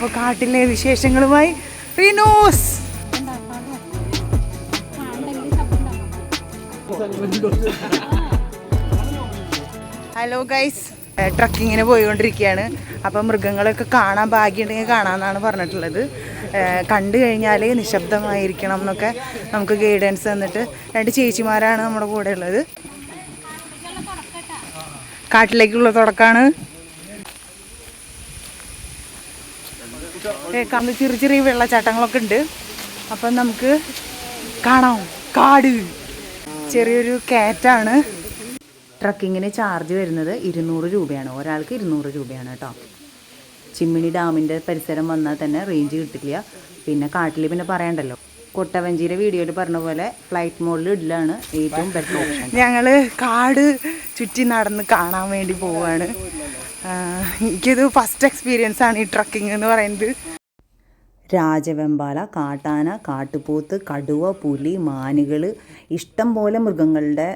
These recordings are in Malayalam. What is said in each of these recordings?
അപ്പോൾ കാട്ടിലെ വിശേഷങ്ങളുമായി റിനോസ്. ഹലോ ഗൈസ് ട്രക്കിങ്ങിന് പോയിക്കൊണ്ടിരിക്കുകയാണ്. അപ്പം മൃഗങ്ങളൊക്കെ കാണാൻ ഭാഗ്യമുണ്ടെങ്കിൽ കാണാമെന്നാണ് പറഞ്ഞിട്ടുള്ളത്. കണ്ടു കഴിഞ്ഞാൽ നിശബ്ദമായിരിക്കണം എന്നൊക്കെ നമുക്ക് ഗൈഡൻസ് തന്നിട്ട് രണ്ട് ചേച്ചിമാരാണ് നമ്മുടെ കൂടെ ഉള്ളത്. കാട്ടിലേക്കുള്ള തുടക്കമാണ്. കാണുന്ന ചെറിയ ചെറിയ വെള്ളച്ചാട്ടങ്ങളൊക്കെ ഉണ്ട്. അപ്പം നമുക്ക് കാണാം. കാട്. ചെറിയൊരു കാറ്റാണ് ട്രക്കിങ്ങിന് ചാർജ് വരുന്നത് ഇരുന്നൂറ് രൂപയാണ്. ഒരാൾക്ക് ഇരുന്നൂറ് രൂപയാണ് കേട്ടോ. ചിമ്മിണി ഡാമിന്റെ പരിസരം വന്നാൽ തന്നെ റേഞ്ച് കിട്ടില്ല. പിന്നെ കാട്ടിൽ പിന്നെ പറയണ്ടല്ലോ. കൊട്ടവഞ്ചിയുടെ വീഡിയോയിൽ പറഞ്ഞ പോലെ ഫ്ലൈറ്റ് മോഡിൽ ഇടലാണ് ഏറ്റവും ബെറ്റർ ഓപ്ഷൻ ഞങ്ങൾ കാട് ചുറ്റി നടന്ന് കാണാൻ വേണ്ടി പോവാണ്. എനിക്കിത് ഫസ്റ്റ് എക്സ്പീരിയൻസ് ആണ് ഈ ട്രക്കിംഗ് എന്ന് പറയുന്നത്. രാജവെമ്പാല കാട്ടാന കാട്ടുപോത്ത് കടുവ പുലി മാനുകൾ ഇഷ്ടം പോലെ മൃഗങ്ങളുടെ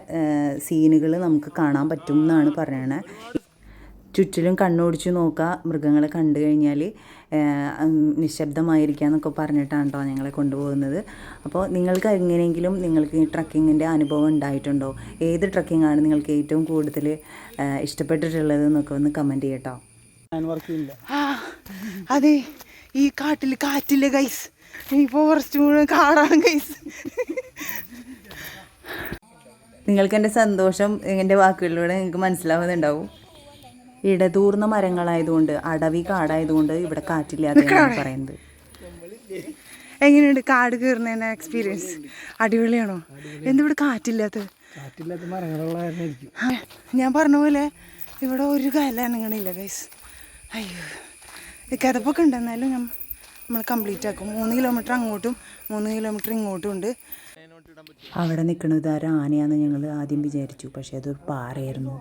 സീനുകൾ നമുക്ക് കാണാൻ പറ്റും എന്നാണ് പറയണത് ചുറ്റിലും കണ്ണോടിച്ച് നോക്കുക മൃഗങ്ങളെ കണ്ടു കഴിഞ്ഞാൽ നിശബ്ദമായിരിക്കുക എന്നൊക്കെ പറഞ്ഞിട്ടാണ് കേട്ടോ ഞങ്ങളെ കൊണ്ടുപോകുന്നത്. അപ്പോൾ നിങ്ങൾക്ക് എങ്ങനെയെങ്കിലും നിങ്ങൾക്ക് ഈ ട്രക്കിങ്ങിന്റെ അനുഭവം ഉണ്ടായിട്ടുണ്ടോ? ഏത് ട്രക്കിങ്ങാണ് നിങ്ങൾക്ക് ഏറ്റവും കൂടുതൽ ഇഷ്ടപ്പെട്ടിട്ടുള്ളത് എന്നൊക്കെ ഒന്ന് കമന്റ് ചെയ്യട്ടോ. അതെ ഈ കാട്ടിൽ കാറ്റില്ല ഗൈസ് ഈ ഫോറസ്റ്റ് മുഴുവൻ കാടാണ് ഗൈസ് നിങ്ങൾക്ക് എന്റെ സന്തോഷം എന്റെ വാക്കുകളിലൂടെ നിങ്ങൾക്ക് മനസ്സിലാവുന്നുണ്ടാവും. ഇടതൂർന്ന മരങ്ങളായതുകൊണ്ട് അടവി കാടായതുകൊണ്ട് ഇവിടെ കാറ്റില്ലാതെയാണ് പറയുന്നത്. എങ്ങനെയുണ്ട് കാട് കയറുന്നതിന്റെ എക്സ്പീരിയൻസ് അടിപൊളിയാണോ? എന്തിവിടെ കാറ്റില്ലാത്തത് കാറ്റില്ലാത്ത? മരങ്ങളുള്ളതായിരിക്കും ഞാൻ പറഞ്ഞ പോലെ ഇവിടെ ഒരു കാല അനങ്ങണില്ല ഗൈസ് അയ്യോ. കിതപ്പൊക്കെ ഉണ്ട്. എന്നാലും ഞാൻ നമ്മൾ കംപ്ലീറ്റ് ആക്കും. മൂന്ന് കിലോമീറ്റർ അങ്ങോട്ടും മൂന്ന് കിലോമീറ്റർ ഇങ്ങോട്ടും ഉണ്ട്. അവിടെ നിൽക്കുന്നത് ആരാനയാന്ന് ആനയാന്ന് ഞങ്ങൾ ആദ്യം വിചാരിച്ചു. പക്ഷേ അതൊരു പാറയായിരുന്നു.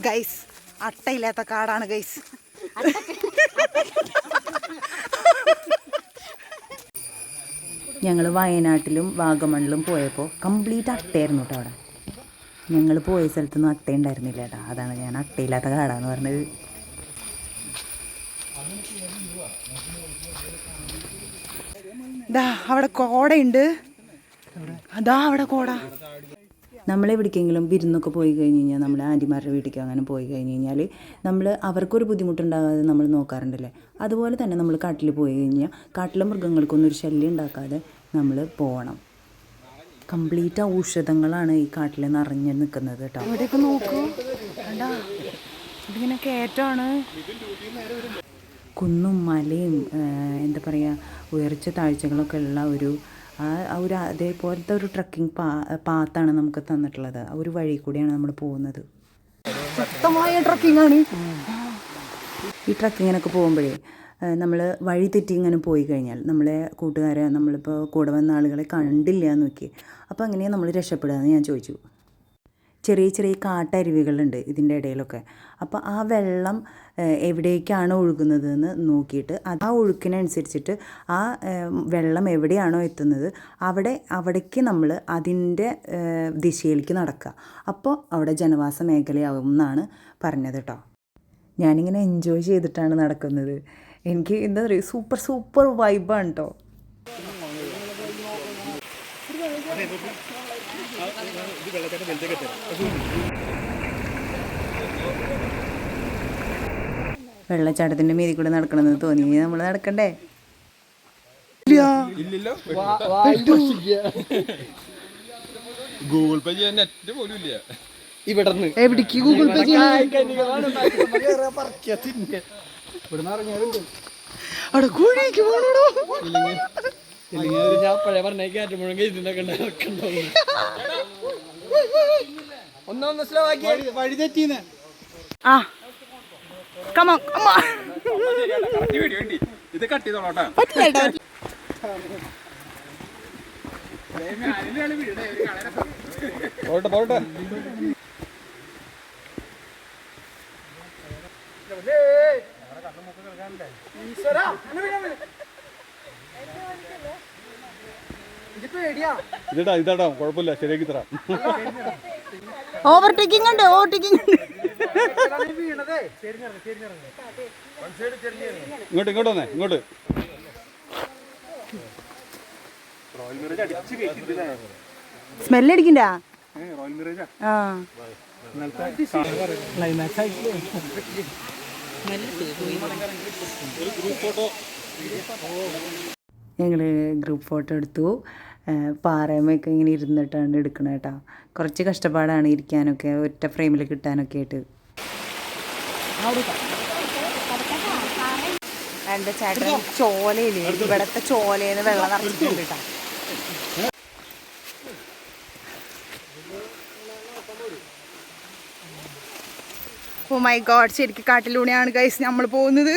ഗൈസ് അട്ടയില്ലാത്ത കാടാണ് ഗൈസ് ഞങ്ങൾ വയനാട്ടിലും വാഗമണിലും പോയപ്പോൾ കംപ്ലീറ്റ് അട്ടയായിരുന്നു കേട്ടോ അവിടെ. ഞങ്ങൾ പോയ സ്ഥലത്തൊന്നും അട്ട ഉണ്ടായിരുന്നില്ല കേട്ടോ അതാണ് ഞാൻ അട്ടയില്ലാത്ത കാടാന്ന് പറഞ്ഞത്. ദാ അവിടെ കോടയുണ്ട്. അതാ അവിടെ കോട. നമ്മളെവിടേക്കെങ്കിലും വിരുന്നൊക്കെ പോയി കഴിഞ്ഞ് കഴിഞ്ഞാൽ നമ്മൾ ആന്റിമാരുടെ വീട്ടിലേക്ക് അങ്ങനെ പോയി കഴിഞ്ഞ് കഴിഞ്ഞാൽ നമ്മൾ അവർക്കൊരു ബുദ്ധിമുട്ടുണ്ടാകാതെ നമ്മൾ നോക്കാറുണ്ടല്ലേ? അതുപോലെ തന്നെ നമ്മൾ കാട്ടിൽ പോയി കഴിഞ്ഞാൽ കാട്ടിലെ മൃഗങ്ങൾക്കൊന്നും ഒരു ശല്യം ഉണ്ടാക്കാതെ നമ്മൾ പോകണം കംപ്ലീറ്റ് ഔഷധങ്ങളാണ് ഈ കാട്ടിൽ നിറഞ്ഞ് നിൽക്കുന്നത് കേട്ടോ. ഇവിടെയൊക്കെ നോക്കൂ. കണ്ടാ? ഇതിങ്ങനെ കയറ്റമാണ്. കുന്നും മലയും എന്താ പറയുക ഉയർച്ച താഴ്ചകളൊക്കെ ഉള്ള ഒരു ആ ഒരു അതേപോലത്തെ ഒരു ട്രക്കിംഗ് പാ പാത്താണ് നമുക്ക് തന്നിട്ടുള്ളത്. ആ ഒരു വഴി കൂടിയാണ് നമ്മൾ പോകുന്നത്. ശക്തമായ ആണ്. ഈ ട്രക്കിങ്ങിനൊക്കെ പോകുമ്പോഴേ നമ്മൾ വഴി തെറ്റി ഇങ്ങനെ പോയി കഴിഞ്ഞാൽ നമ്മളെ കൂട്ടുകാരെ നമ്മളിപ്പോൾ കൂടെ വന്ന ആളുകളെ കണ്ടില്ല എന്ന് നോക്കി അപ്പോൾ അങ്ങനെയാണ് നമ്മൾ രക്ഷപ്പെടുക എന്ന് ഞാൻ ചോദിച്ചു. ചെറിയ ചെറിയ കാട്ടരുവികളുണ്ട് ഇതിന്റെ ഇടയിലൊക്കെ. അപ്പോൾ ആ വെള്ളം എവിടേക്കാണ് ഒഴുകുന്നതെന്ന് നോക്കിയിട്ട് ആ ഒഴുക്കിനനുസരിച്ചിട്ട് ആ വെള്ളം എവിടെയാണോ എത്തുന്നത് അവിടെ അവിടേക്ക് നമ്മൾ അതിന്റെ ദിശയിലേക്ക് നടക്കുക. അപ്പോൾ അവിടെ ജനവാസ മേഖലയാവും എന്നാണ് പറഞ്ഞത് കേട്ടോ. ഞാനിങ്ങനെ എൻജോയ് ചെയ്തിട്ടാണ് നടക്കുന്നത്. എനിക്ക് എന്താ പറയുക സൂപ്പർ സൂപ്പർ വൈബാണ് കേട്ടോ. വെള്ളച്ചാട്ടത്തിന്റെ മീതി കൂടെ നടക്കണമെന്ന് തോന്നി. നമ്മൾ നടക്കണ്ടേ? ഗൂഗിൾ പേ ചെയ്യാൻ നെറ്റ് പോലും ഇല്ല. ഇവിടെ എവിടേക്ക് ഗൂഗിൾ പേ ഇവിടുന്ന് അവിടെ ഞാൻ പഴയ പറഞ്ഞ കയറ്റം മുഴുവൻ ഇതിനൊക്കെ ഒന്നൊന്ന് സ്ലോ ആക്കി വഴി തെറ്റീന്ന്. ആ. കമ കമ ഇത് കട്ട്. ചെയ്തോളാട്ടാ പോട്ടെ പോട്ടെ ഇതാ ഇതടാ കുഴപ്പമില്ല ശരിയാക്കി തരാം. ഓവർടേക്കിംഗ് ഉണ്ട് ഓവർടേക്കിംഗ് ഉണ്ട്. ഇങ്ങോട്ട് ഇങ്ങോട്ട് വന്നേ ഇങ്ങോട്ട്. സ്മെല്ലടിക്കണ്ട ആ. ഞങ്ങൾ ഗ്രൂപ്പ് ഫോട്ടോ എടുത്തു. പാറയമൊക്കെ ഇങ്ങനെ ഇരുന്നിട്ടാണ് എടുക്കണത് കേട്ടോ കുറച്ച് കഷ്ടപ്പാടാണ് ഇരിക്കാനൊക്കെ ഒറ്റ ഫ്രെയിമിൽ കിട്ടാനൊക്കെ ആയിട്ട്. ചേട്ടൻ ഇവിടത്തെ ചോലയിൽ വെള്ളം നിറച്ചിട്ടുണ്ട് കേട്ടോ ഓ മൈ ഗോഡ് ശരിക്കും കാട്ടിലൂടെയാണ് ഗൈസ് നമ്മൾ പോകുന്നത്.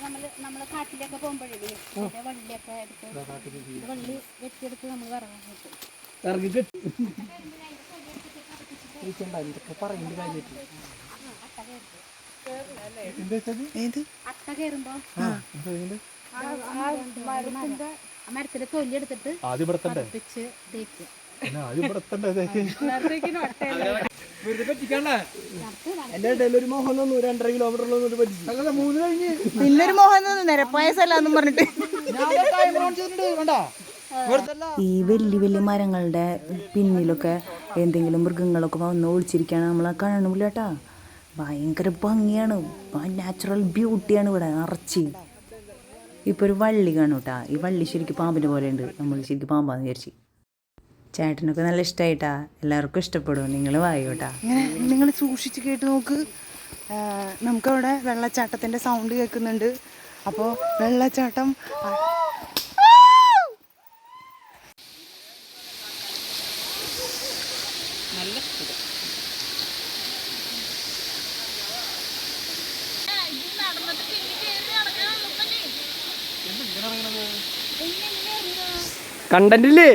നമ്മൾ നമ്മൾ കാട്ടിലൊക്കെ പോകുമ്പോഴേ വള്ളിയൊക്കെ എടുത്ത് വള്ളി വെട്ടിയെടുത്ത് നമ്മൾ അട്ട കയറുമ്പോ മരത്തിന്റെ തൊല്ലി എടുത്തിട്ട് വെച്ച് തേക്കുക പിന്നൊരു മോഹൻ പറഞ്ഞിട്ട്. ഈ വലിയ വലിയ മരങ്ങളുടെ പിന്നിലൊക്കെ എന്തെങ്കിലും മൃഗങ്ങളൊക്കെ വന്ന് ഒളിച്ചിരിക്കുകയാണ് നമ്മളെ കാണുന്നില്ല കേട്ടാ ഭയങ്കര ഭംഗിയാണ്. നാച്ചുറൽ ബ്യൂട്ടിയാണ് ഇവിടെ നിറച്ച് ഇപ്പൊ ഒരു വള്ളി കാണൂട്ടാ കേട്ടാ ഈ വള്ളി ശരിക്കും പാമ്പിന്റെ പോലെ ഉണ്ട്. നമ്മൾ ശരിക്കും പാമ്പാന്ന് വിചാരിച്ച്. ചേട്ടനൊക്കെ നല്ല ഇഷ്ടമായിട്ടാ എല്ലാവർക്കും ഇഷ്ടപ്പെടും. നിങ്ങൾ വായോട്ടാ. നിങ്ങൾ സൂക്ഷിച്ച് കേട്ട് നോക്ക്. നമുക്കവിടെ വെള്ളച്ചാട്ടത്തിന്റെ സൗണ്ട് കേൾക്കുന്നുണ്ട്. അപ്പോൾ വെള്ളച്ചാട്ടം കണ്ടന്റില്ലേ?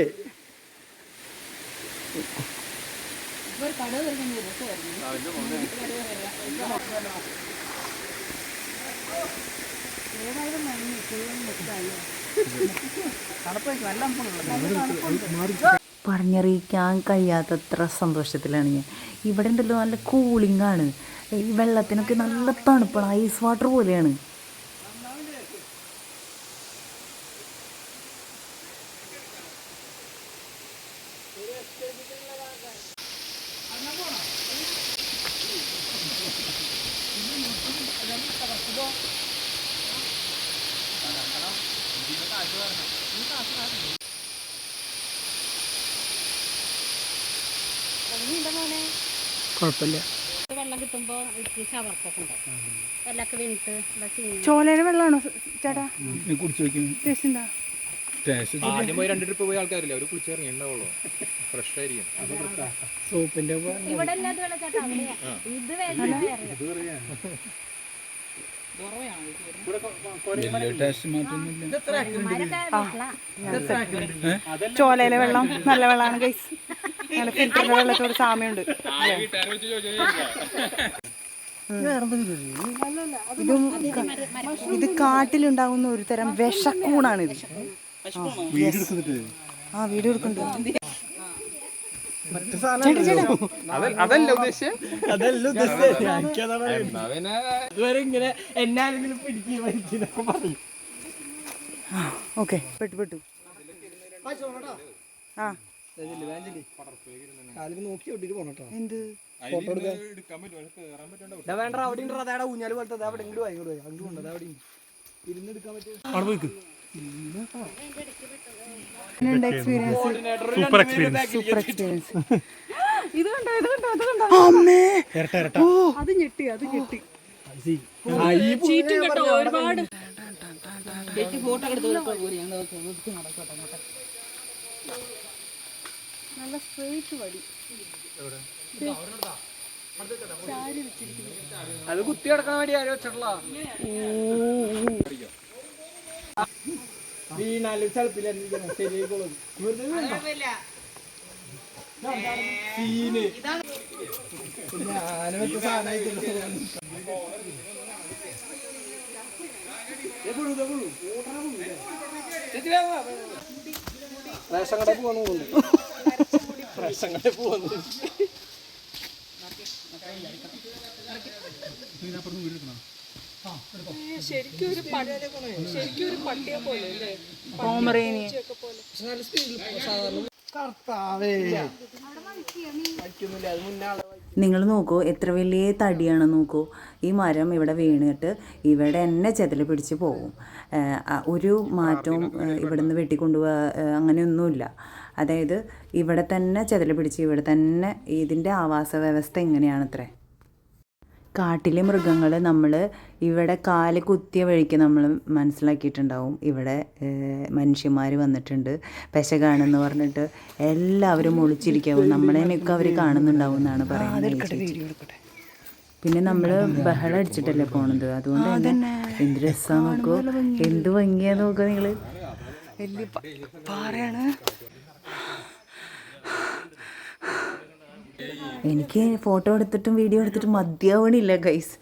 പറഞ്ഞറിയിക്കാൻ കഴിയാത്തത്ര സന്തോഷത്തിലാണ് ഞാൻ. ഇവിടെ ഉണ്ടല്ലോ നല്ല കൂളിംഗ് ആണ്. ഈ വെള്ളത്തിനൊക്കെ നല്ല തണുപ്പാണ്. ഐസ് വാട്ടർ പോലെയാണ്. കുഴപ്പമില്ല. വെള്ളം കിട്ടുമ്പോ ഇത്തിരി ചവർക്കൊക്കെ ഉണ്ട്. വെള്ളമൊക്കെ വീണിട്ട് ഇവിടെ ചീഞ്ഞ് ചോലയുടെ വെള്ളമാണോ ചേട്ടാ? കുടിച്ചു ഉണ്ടാ? ആദ്യം പോയി രണ്ട് ട്രിപ്പ് പോയി ആൾക്കാരില്ല? ഉണ്ടാവുള്ളൂ ഫ്രഷ് ആയിരിക്കും. സോപ്പിന്റെ ഇവിടെ ചോലയിലെ വെള്ളം നല്ല വെള്ളമാണ് ഗൈസ് നല്ല ഫിൽറ്ററിന്റെ വെള്ളത്തോട് സാമ്യമുണ്ട്. ഇത് കാട്ടിലുണ്ടാകുന്ന ഒരു തരം വിഷക്കൂണാണിത് ആ വീഡിയോ എടുക്കുന്നുണ്ട്. അതല്ല ഉദ്ദേശിച്ചത് അതല്ല ഉദ്ദേശിച്ചത് ഇങ്ങനെ എന്നെ ആരെങ്കിലും പിടിക്കുക വലിക്കുന്നൊക്കെ പറയും. ഓക്കെ. പെട്ടു പെട്ടു. ആ നോക്കി എന്ത്? ഫോട്ടോ എടുക്കാൻ. വേണ്ട അവിടെ ഊഞ്ഞാൽ പോലത്തെ അവിടെ ഇങ്ങോട്ട് കൊണ്ടത് അവിടെ ഇരുന്ന് എടുക്കാൻ പറ്റും സൂപ്പർ എക്സ്പീരിയൻസ് സൂപ്പർ എക്സ്പീരിയൻസ് ഇത് കണ്ടോ ഇത് കണ്ടോ അത് കണ്ടോ? അമ്മേ! ഇരട്ട ഇരട്ട. അത് ഞെട്ടി അത് ഞെട്ടി. ചീറ്റും കേട്ടോ ഒരുപാട്. നല്ല സ്ട്രേറ്റ് വടി. അത് കുത്തി കിടക്കാൻ വേണ്ടി ആരോ വെച്ചിട്ടുള്ള വീണാലും സ്ഥലത്തില്ല ശരിയായിക്കോളും. വെറുതെ? സീന്. ഞാനും മറ്റേ സാധനമായിട്ടില്ല റേഷൻ കടയിൽ പോകുന്നുണ്ട് റേഷൻ കടയിൽ പോകുന്നുണ്ട് കർത്താവേ. കഴിക്കുന്നില്ല അത് മുന്നേ ആളെ നിങ്ങൾ നോക്കൂ എത്ര വലിയ തടിയാണ് നോക്കൂ. ഈ മരം ഇവിടെ വീണിട്ട് ഇവിടെ എന്നെ ചെതൽ പിടിച്ച് പോകും ഒരു മാറ്റവും ഇവിടെ ഇവിടുന്ന് വെട്ടിക്കൊണ്ടുപോകാ ഏഹ് അങ്ങനെയൊന്നുമില്ല. അതായത് ഇവിടെ തന്നെ ചെതൽ പിടിച്ച് ഇവിടെ തന്നെ ഇതിന്റെ ആവാസ വ്യവസ്ഥ ഇങ്ങനെയാണത്രേ. കാട്ടിലെ മൃഗങ്ങൾ നമ്മൾ ഇവിടെ കാൽ കുത്തിയ വഴിക്ക് നമ്മൾ മനസ്സിലാക്കിയിട്ടുണ്ടാവും. ഇവിടെ മനുഷ്യന്മാർ വന്നിട്ടുണ്ട്. പെശകാണെന്ന് പറഞ്ഞിട്ട് എല്ലാവരും ഒളിച്ചിരിക്കാവും. നമ്മളെയൊക്കെ അവർ കാണുന്നുണ്ടാവും എന്നാണ് പറയുന്നത്. പിന്നെ നമ്മൾ ബഹളം അടിച്ചിട്ടല്ലേ പോണത്. അതുകൊണ്ട് തന്നെ എന്ത് രസം നോക്കൂ. എന്ത് ഭംഗിയാ നോക്കുക നിങ്ങൾ വലിയ പാറയാണ്. എനിക്ക് ഫോട്ടോ എടുത്തിട്ടും വീഡിയോ എടുത്തിട്ടും മതിയാവണില്ല ഗൈസ്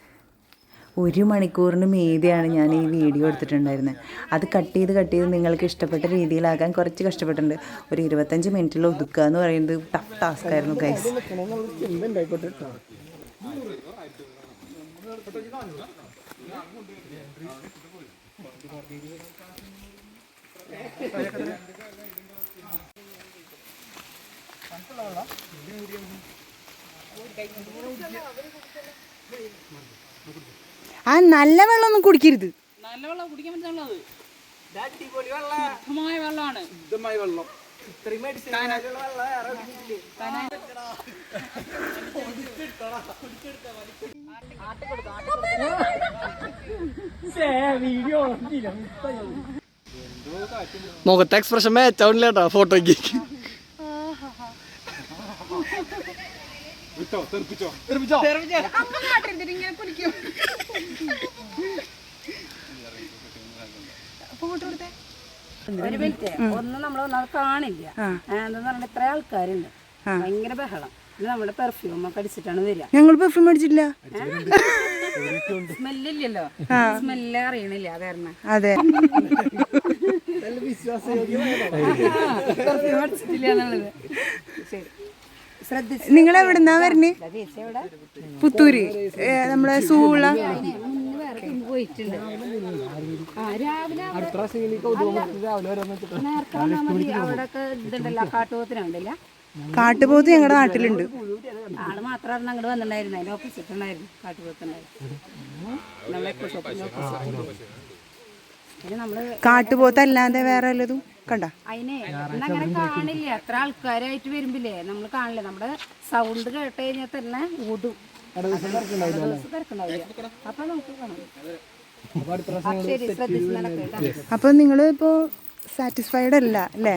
ഒരു മണിക്കൂറിന് മീതിയാണ് ഞാൻ ഈ വീഡിയോ എടുത്തിട്ടുണ്ടായിരുന്നത്. അത് കട്ട് ചെയ്ത് കട്ട് ചെയ്ത് നിങ്ങൾക്ക് ഇഷ്ടപ്പെട്ട രീതിയിലാക്കാൻ കുറച്ച് കഷ്ടപ്പെട്ടിട്ടുണ്ട്. ഒരു ഇരുപത്തഞ്ച് മിനിറ്റിൽ ഒതുക്കുക എന്ന് പറയുന്നത് ടഫ് ടാസ്ക് ആയിരുന്നു ഗൈസ് കേട്ടോ ആ നല്ല വെള്ളമൊന്നും കുടിക്കരുത്. നല്ല വെള്ളം കുടിക്കാൻ മുഖത്തെ എക്സ്പ്രഷൻ വെള്ള. ശുദ്ധമായ വെള്ളമാണ്. ശുദ്ധമായ വെള്ളം. ഇത്രയും മെഡിസിൻ വെള്ളം. വേറെ എവിടെയും ഇല്ല. മുഖത്തെ എക്സ്പ്രഷൻ മാച്ച് ആവണില്ല കേട്ടോ ഫോട്ടോയ്ക്ക് ഒരു മിനിറ്റ്. ഒന്നും നമ്മൾ ഒന്നാമത് കാണില്ല. എന്താന്ന് പറഞ്ഞാൽ ഇത്ര ആൾക്കാരുണ്ട്. ഭയങ്കര ബഹളം. ഇത് നമ്മുടെ പെർഫ്യൂം ഒക്കെ അടിച്ചിട്ടാണ് വരിക. ഞങ്ങൾ പെർഫ്യൂം അടിച്ചില്ല സ്മെല്ലില്ലല്ലോ. സ്മെല്ല് അറിയണില്ല അതായിരുന്നു അതെ. പെർഫ്യൂം അടിച്ചിട്ടില്ല എന്നുള്ളത്. ശരി. നിങ്ങൾ എവിടുന്നാ അവിടെ പുത്തൂര്. ഏ, നമ്മളെ സൂള. അതിനെ കാട്ടുപോത്ത് ഞങ്ങളുടെ നാട്ടിലുണ്ട്. ആൾ മാത്രമായിരുന്നു അങ്ങോട്ട് വന്നിട്ടുണ്ടായിരുന്നു. അതിന്റെ ഓപ്പോസിറ്റ് ഉണ്ടായിരുന്നു. കാട്ടുപോത്തുണ്ടായിരുന്നു നമ്മളെ അല്ലാതെ വേറെ വല്ലതും കണ്ട? അതിനെ അങ്ങനെ കാണില്ല. എത്ര ആൾക്കാരായിട്ട് വരുമ്പില്ലേ? നമ്മൾ കാണില്ല. നമ്മുടെ സൗണ്ട് കേട്ട് കഴിഞ്ഞാൽ തന്നെ ഓടും. അപ്പൊ നമുക്ക് കാണാം. നിങ്ങൾ ഇപ്പോ സാറ്റിസ്ഫൈഡ് അല്ല അല്ലേ?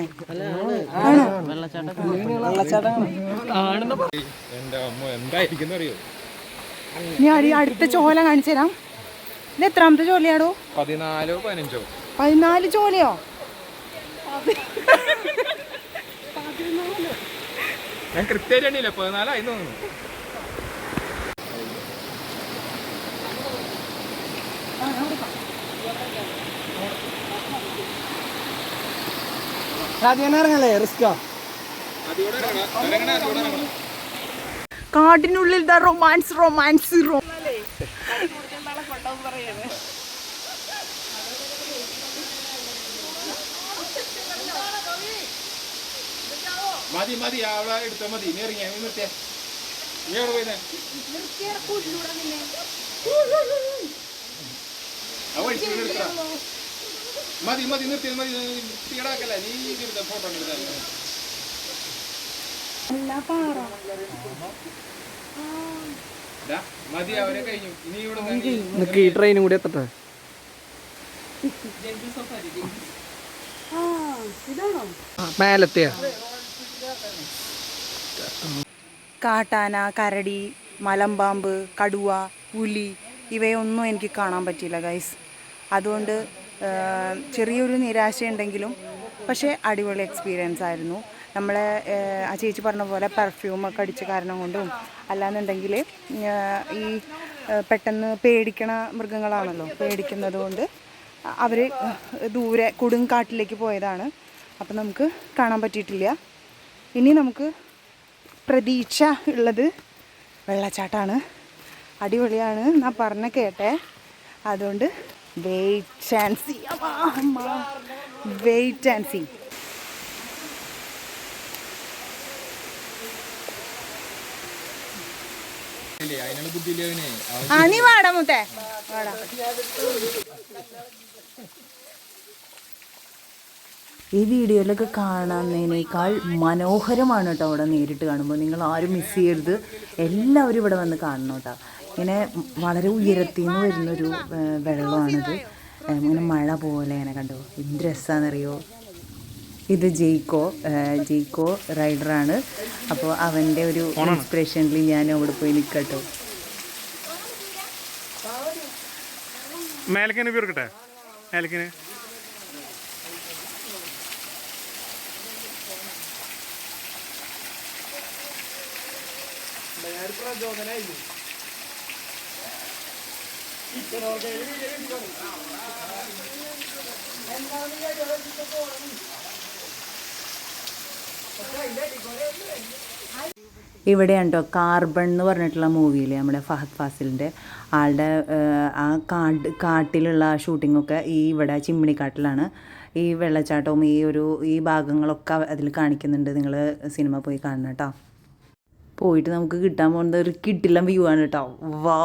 എന്റെ അമ്മ എന്തായിരിക്കും അറിയോ? ഞാൻ അടി- അടുത്ത ചോല കാണിച്ചു തരാം. ഇത് എത്രാമത്തെ ജോലിയാണോ പതിനാലോ പതിനഞ്ചോ? പതിനാല് ജോലിയോ? ഞാൻ കൃത്യമായിട്ട് പതിനാലായി തോന്നുന്നു. ഇറങ്ങല്ലേ? റിസ്കോ കാടിനുള്ളിൽ ദ റൊമാൻസ് റൊമാൻസ് റോ മതി മതി അവളെ എടുത്താ മതി. നീ ഇറങ്ങിയ നീ നിർത്തിയ. നീ അവിടെ എടുത്തടാ മതി മതി നിർത്തി മതി തീടാക്കല്ല? നീ ഇരുത്ത ഫോട്ടോ എടുത്താൽ എല്ലാ അവരെ കഴിഞ്ഞു. ഇനി ഇവിടെ നിന്ന് നിക്ക് ഈ ട്രെയിനും കൂടി എത്തട്ടെ? മേലത്തെയാ. കാട്ടാന കരടി മലമ്പാമ്പ് കടുവ പുലി ഇവയൊന്നും എനിക്ക് കാണാൻ പറ്റിയില്ല ഗൈസ് അതുകൊണ്ട് ചെറിയൊരു നിരാശയുണ്ടെങ്കിലും പക്ഷേ അടിപൊളി എക്സ്പീരിയൻസ് ആയിരുന്നു. നമ്മളെ ആ, ചേച്ചി പറഞ്ഞ പോലെ പെർഫ്യൂമൊക്കെ അടിച്ച കാരണം കൊണ്ടും അല്ലാന്നുണ്ടെങ്കിൽ ഈ പെട്ടെന്ന് പേടിക്കണ മൃഗങ്ങളാണല്ലോ. പേടിക്കുന്നത് കൊണ്ട് അവർ ദൂരെ കൊടുങ്കാട്ടിലേക്ക് പോയതാണ്. അപ്പം നമുക്ക് കാണാൻ പറ്റിയിട്ടില്ല. ഇനി നമുക്ക് പ്രതീക്ഷ ഉള്ളത് വെള്ളച്ചാട്ടമാണ് അടിപൊളിയാണ് ഞാൻ പറഞ്ഞ കേട്ടെ. അതുകൊണ്ട് wait and see wait and see അതിനുള്ള ബുദ്ധിയില്ലേ ആ നീ വാടാ മുത്തേ. വാടാ. ഈ വീഡിയോയിലൊക്കെ കാണുന്നതിനേക്കാൾ മനോഹരമാണ് കേട്ടോ അവിടെ നേരിട്ട് കാണുമ്പോൾ. നിങ്ങൾ ആരും മിസ് ചെയ്യരുത്. എല്ലാവരും ഇവിടെ വന്ന് കാണണം കേട്ടോ. ഇങ്ങനെ വളരെ ഉയരത്തിൽ നിന്ന് വരുന്നൊരു വെള്ളമാണിത്. ഇങ്ങനെ മഴ പോലെ ഇങ്ങനെ കണ്ടോ? എന്ത് രസമാണെന്നറിയോ ഇത് ജെയ്ക്കോ ജെയ്ക്കോ റൈഡറാണ്. അപ്പോൾ അവന്റെ ഒരു ഇൻസ്പിറേഷനിൽ ഞാൻ അവിടെ പോയി നിൽക്കട്ടോ മേലക്കിന് വീർക്കട്ടെ മേലക്കിന്. ഇവിടെയാണ് കേട്ടോ കാർബൺ എന്ന് പറഞ്ഞിട്ടുള്ള മൂവിയിൽ നമ്മുടെ ഫഹദ് ഫാസിലിന്റെ ആളുടെ ആ കാട് കാട്ടിലുള്ള ഷൂട്ടിങ്ങൊക്കെ ഈ ഇവിടെ ചിമ്മിണിക്കാട്ടിലാണ്. ഈ വെള്ളച്ചാട്ടവും ഈ ഒരു ഈ ഭാഗങ്ങളൊക്കെ അതിൽ കാണിക്കുന്നുണ്ട്. നിങ്ങൾ സിനിമ പോയി കാണണം കേട്ടോ. പോയിട്ട് നമുക്ക് കിട്ടാൻ പോകുന്നത് ഒരു കിട്ടില്ല വ്യൂ ആണ് കേട്ടോ. വോ!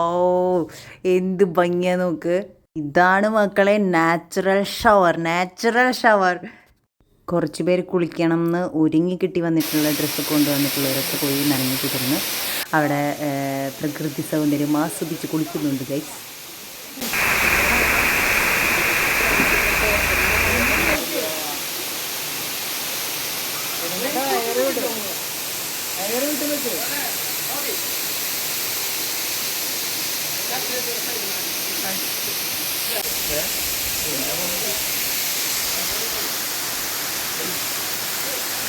എന്ത് ഭംഗിയാ നോക്ക്. ഇതാണ് മക്കളെ നാച്ചുറൽ ഷവർ നാച്ചുറൽ ഷവർ കുറച്ച് പേര് കുളിക്കണം എന്ന് ഒരുങ്ങി കിട്ടി വന്നിട്ടുള്ള ഡ്രസ്സ് കൊണ്ടുവന്നിട്ടുള്ളവരൊക്കെ പോയി നനഞ്ഞു കിട്ടുന്നു അവിടെ പ്രകൃതി സൗന്ദര്യം ആസ്വദിച്ച് കുളിക്കുന്നുണ്ട് ഗൈസ്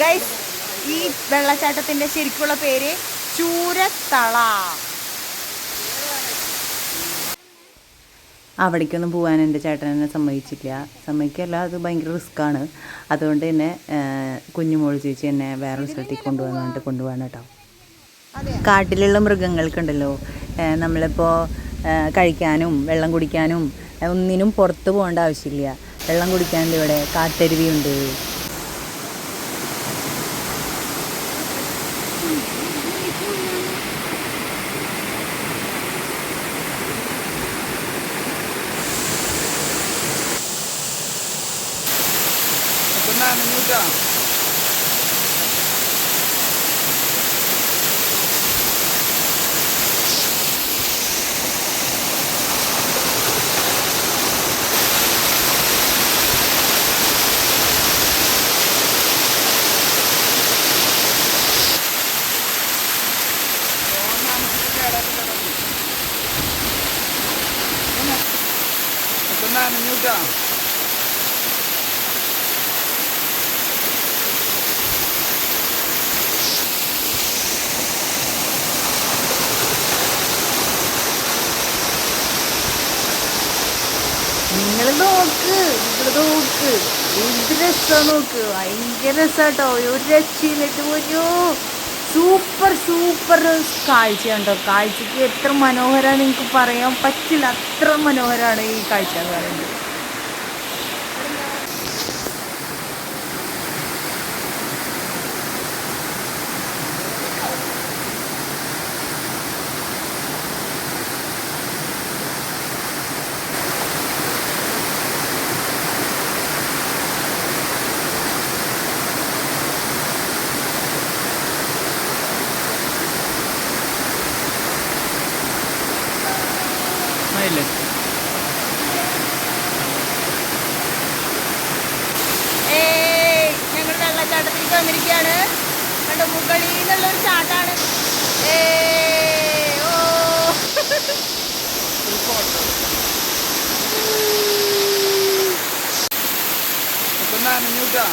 ഗൈസ് ഈ വെള്ളച്ചാട്ടത്തിന്റെ ശരിക്കുള്ള പേര് ചൂരത്തള. അവിടേക്കൊന്നും പോകാൻ എന്റെ ചേട്ടൻ എന്നെ സമ്മതിച്ചില്ല. സമ്മതിക്കല്ല അത് ഭയങ്കര റിസ്ക്കാണ് അതുകൊണ്ട് തന്നെ കുഞ്ഞുമോൾ ചേച്ചി എന്നെ വേറൊരു സ്ഥലത്തേക്ക് കൊണ്ടുപോകാനായിട്ട് കൊണ്ടുപോകാൻ കേട്ടോ. കാട്ടിലുള്ള മൃഗങ്ങൾക്കുണ്ടല്ലോ. നമ്മളിപ്പോൾ കഴിക്കാനും വെള്ളം കുടിക്കാനും ഒന്നിനും പുറത്ത് പോകേണ്ട ആവശ്യമില്ല. വെള്ളം കുടിക്കാണ്ട് ഇവിടെ. കാട്ടരുവിയുണ്ട്. no meu campo. നോക്ക്. ഭയങ്കര രസമാട്ടോ ഒരു രക്ഷയിലിട്ട് ഒരു സൂപ്പർ സൂപ്പർ കാഴ്ചയുണ്ടോ കേട്ടോ കാഴ്ചക്ക് എത്ര മനോഹരമാണ് നിങ്ങൾക്ക് പറയാൻ പറ്റില്ല. അത്ര മനോഹരമാണ് ഈ കാഴ്ച എന്ന് പറയുന്നത് മയില്ലേ ഏയ് ഞങ്ങൾ വെള്ളച്ചാട്ടത്തിലേക്ക് വന്നിരിക്കുകയാണ് കണ്ടോ മുകളിൽ നിന്നുള്ളൊരു ചാട്ടാണ് ഓ. നനഞ്ഞൂറ്റാ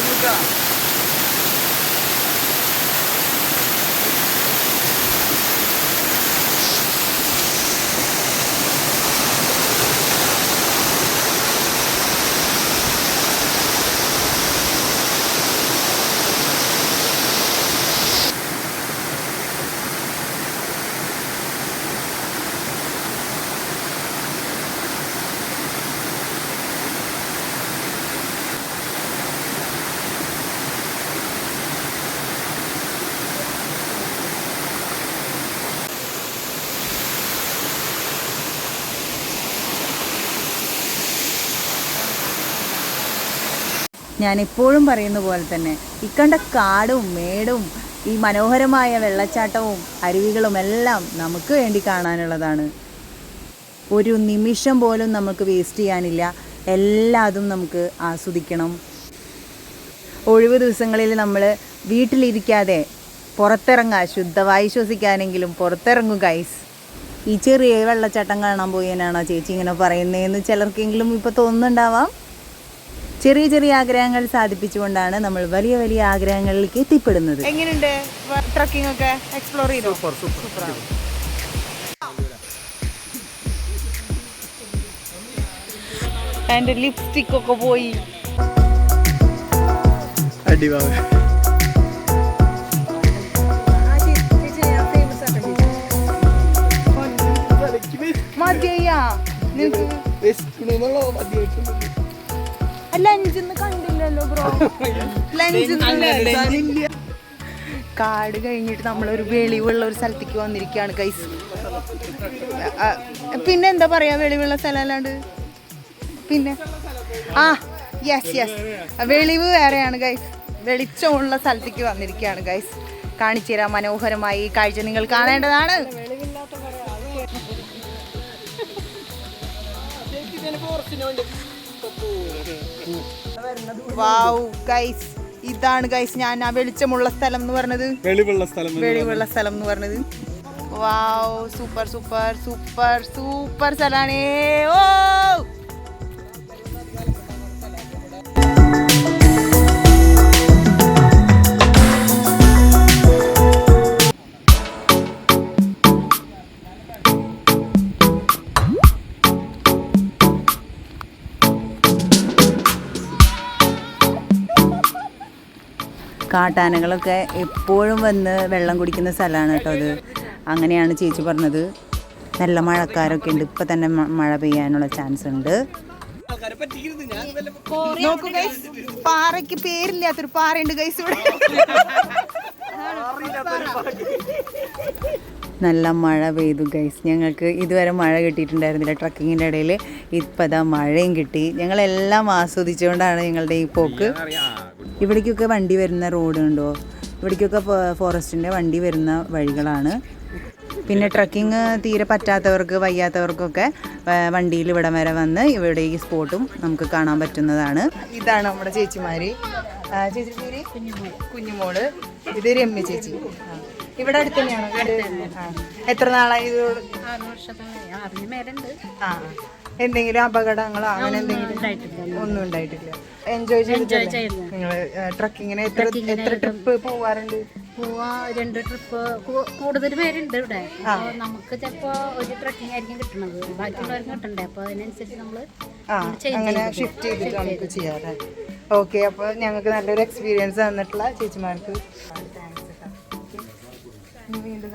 നോക്കാം ഞാൻ എപ്പോഴും പറയുന്ന പോലെ തന്നെ ഇക്കണ്ട കാടും മേടും ഈ മനോഹരമായ വെള്ളച്ചാട്ടവും അരുവികളും എല്ലാം നമുക്ക് വേണ്ടി കാണാനുള്ളതാണ്. ഒരു നിമിഷം പോലും നമുക്ക് വേസ്റ്റ് ചെയ്യാനില്ല. എല്ലാതും നമുക്ക് ആസ്വദിക്കണം. ഒഴിവ് ദിവസങ്ങളിൽ നമ്മൾ വീട്ടിലിരിക്കാതെ പുറത്തിറങ്ങുക ശുദ്ധവായു ശ്വസിക്കാനെങ്കിലും പുറത്തിറങ്ങും ഗൈസ് ഈ ചെറിയ വെള്ളച്ചാട്ടം കാണാൻ പോയതിനാണോ ചേച്ചി ഇങ്ങനെ പറയുന്നതെന്ന് ചിലർക്കെങ്കിലും ഇപ്പോൾ തോന്നുന്നുണ്ടാവാം. ചെറിയ ചെറിയ ആഗ്രഹങ്ങൾ സാധിപ്പിച്ചുകൊണ്ടാണ് നമ്മൾ വലിയ വലിയ ആഗ്രഹങ്ങളിലേക്ക് എത്തിപ്പെടുന്നത്. എങ്ങനെയുണ്ട്? ട്രക്കിംഗ് ഒക്കെ എക്സ്പ്ലോർ ചെയ്തു? എന്റെ ലിപ്സ്റ്റിക് ഒക്കെ പോയി. അടിവാ മതിയാ നിനക്ക് ലഞ്ചിന്ന് കണ്ടില്ലല്ലോ ബ്രോ കാട് കഴിഞ്ഞിട്ട് നമ്മളൊരു വെളിവുള്ള ഒരു സ്ഥലത്തേക്ക് വന്നിരിക്കുകയാണ് കൈസ് പിന്നെ എന്താ പറയാ വെളിവുള്ള സ്ഥലം അല്ലാണ്ട് പിന്നെ? ആ യെസ് യെസ് വെളിവ് വേറെയാണ് ഗൈസ് വെളിച്ചമുള്ള സ്ഥലത്തേക്ക് വന്നിരിക്കുകയാണ് ഗൈസ് കാണിച്ചു തരാം മനോഹരമായി ഈ കാഴ്ച നിങ്ങൾ കാണേണ്ടതാണ്. വാവ് ഗൈസ് ഇതാണ് ഗൈസ് ഞാൻ ആ വെളിച്ചമുള്ള സ്ഥലം എന്ന് പറഞ്ഞത്. വെളിവുള്ള സ്ഥലം വെളിവുള്ള സ്ഥലം എന്ന് പറഞ്ഞത്. Wow super super super super സ്ഥലമാണേ. ഓ കാട്ടാനകളൊക്കെ എപ്പോഴും വന്ന് വെള്ളം കുടിക്കുന്ന സ്ഥലമാണ് കേട്ടോ അത്. അങ്ങനെയാണ് ചേച്ചി പറഞ്ഞത്. നല്ല മഴക്കാരൊക്കെ ഉണ്ട്. ഇപ്പം തന്നെ മഴ പെയ്യാനുള്ള ചാൻസ് ഉണ്ട്. നോക്കൂ ഗൈസ് പാറയ്ക്ക് പേരില്ലാത്തൊരു പാറയുണ്ട് ഗൈസ് ഇവിടെ. നല്ല മഴ പെയ്തു ഗൈസ് ഞങ്ങൾക്ക് ഇതുവരെ മഴ കിട്ടിയിട്ടുണ്ടായിരുന്നില്ല. ട്രക്കിങ്ങിന്റെ ഇടയിൽ ഇപ്പം അതാ മഴയും കിട്ടി. ഞങ്ങളെല്ലാം ആസ്വദിച്ചുകൊണ്ടാണ് ഞങ്ങളുടെ ഈ പോക്ക്. ഇവിടേക്കൊക്കെ വണ്ടി വരുന്ന റോഡ് ഉണ്ടോ ഇവിടേക്കൊക്കെ ഫോറസ്റ്റിന്റെ വണ്ടി വരുന്ന വഴികളാണ്. പിന്നെ ട്രക്കിംഗ് തീരെ പറ്റാത്തവർക്ക് വയ്യാത്തവർക്കൊക്കെ വണ്ടിയിൽ ഇവിടം വരെ വന്ന് ഇവിടെ ഈ സ്പോട്ടും നമുക്ക് കാണാൻ പറ്റുന്നതാണ്. ഇതാണ് നമ്മുടെ ചേച്ചിമാര്. ചേച്ചി കുഞ്ഞുമോൾ. ഇത് രമ്യ ചേച്ചി. ഇവിടെ അടുത്ത് തന്നെയാണോ വീട്? എത്ര നാളായി ഇത്? ആ എന്തെങ്കിലും അപകടങ്ങളോ അങ്ങനെ എന്തെങ്കിലും? ഒന്നും ഉണ്ടായിട്ടില്ല. എൻജോയ് ചെയ്ത് നിങ്ങൾ ട്രക്കിങ്ങിന് എത്ര എത്ര ട്രിപ്പ് പോവാറുണ്ട്? പോവാ രണ്ട് ട്രിപ്പ് കൂടുതൽ പേരുണ്ട് ഇവിടെ. നമുക്ക് ചിലപ്പോ ഒരു ട്രക്കിംഗ് ആയിരിക്കും കിട്ടണത്. ബാക്കിയുള്ളവർക്ക് കിട്ടണ്ടേ? അപ്പൊ അതിനനുസരിച്ച് നമ്മൾ അങ്ങനെ ഷിഫ്റ്റ് ചെയ്തിട്ട് നമുക്ക് ചെയ്യാറ് ഓക്കെ അപ്പൊ ഞങ്ങൾക്ക് നല്ലൊരു എക്സ്പീരിയൻസ് തന്നിട്ടുള്ള ചേച്ചിമാർക്ക്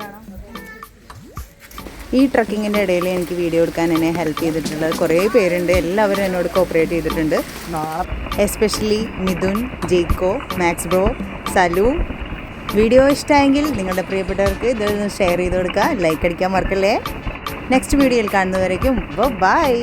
കാണാം. ഈ ട്രക്കിങ്ങിന്റെ ഇടയിൽ എനിക്ക് വീഡിയോ എടുക്കാൻ എന്നെ ഹെൽപ്പ് ചെയ്തിട്ടുള്ള കുറേ പേരുണ്ട്. എല്ലാവരും എന്നോട് കോപ്പറേറ്റ് ചെയ്തിട്ടുണ്ട്. എസ്പെഷ്യലി മിഥുൻ ജെയ്ക്കോ മാക്സ് ബ്രോ സലു. വീഡിയോ ഇഷ്ടമായെങ്കിൽ നിങ്ങളുടെ പ്രിയപ്പെട്ടവർക്ക് ഇത് ഷെയർ ചെയ്ത് കൊടുക്കുക. ലൈക്ക് അടിക്കാൻ മറക്കല്ലേ. നെക്സ്റ്റ് വീഡിയോയിൽ കാണുന്നവരേക്കും ബൈ.